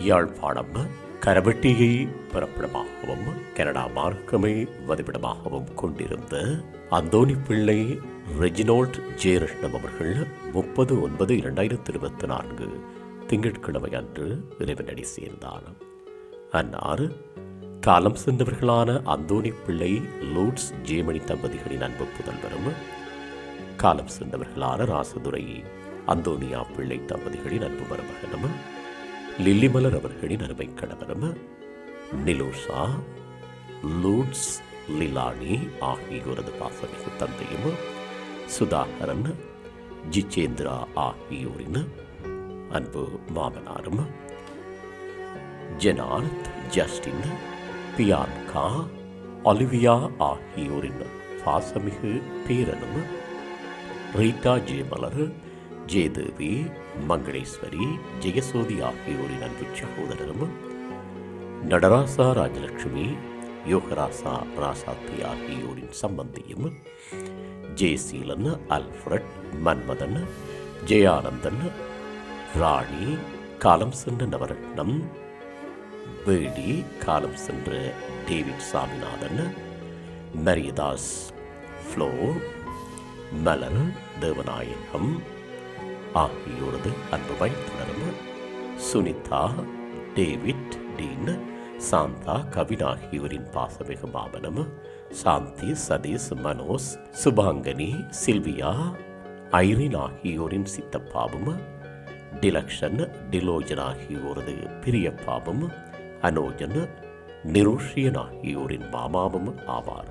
Yazhpanam கரவெட்டியை பிறப்பிடமாகவும் Canada மார்க்கமை வதிப்பிடமாகவும் கொண்டிருந்த Anthony பிள்ளை Reginald Jeyaratnam அவர்கள் முப்பது ஒன்பது இரண்டாயிரத்தி இருபத்தி நான்கு திங்கட்கிழமை அன்று இறைவனடி சேர்ந்தார். அன்னார் காலம் சென்றவர்களான அந்தோனி பிள்ளை லூட்ஸ் ஜேமணி தம்பதிகளின் அன்பு புதல்வரும் காலம் சென்றவர்களான ராசதுரை அந்தோனியா பிள்ளை தம்பதிகளின் அன்பு மருமகனும் லில்லிமலர் அவர்களின் அருமை கணவரும் நிலோஷா லூட்ஸ் லிலானி ஆகியோரது பாசமிகு தந்தையும் சுதாகரன் ஜிச்சேந்திரா ஆகியோரின் அன்பு மாமனாரும் ஜெனார்த் ஜஸ்டின் பியான்கா ஒலிவியா ஆகியோரின் பாசமிகு பேரனும் ரீட்டா ஜெயமலர் ஜெயதேவி மங்களேஸ்வரி ஜெயசோதி ஆகியோரின் அன்பு சகோதரரும் நடராசா ராஜலட்சுமி யோகராசா ராசாத்தி ஆகியோரின் சம்பந்தியும் ஜெயசீலன் அல்ஃபரட் மன்மதன் ஜெயானந்தன் ராணி காலம் சென்ற நவரத்னம் வேடி காலம் சென்ற டேவிட் சாமிநாதன் மரியதாஸ் ஃப்ளோ மலர் தேவநாயகம் ஆகியோரது அன்பு வைத்துணரும் சுனிதா டேவிட் டீன் சாந்தா கவின் ஆகியோரின் பாசமிகு மாமனம் சாந்தி சதீஷ் மனோஸ் சுபாங்கனி சில்வியா ஐரின் ஆகியோரின் சித்தப்பாவும் டிலக்ஷன் டிலோஜன் ஆகியோரது பிரியப்பாவும் அனோஜன் நிருஷியன் ஆகியோரின் மாமாவும் ஆவார்.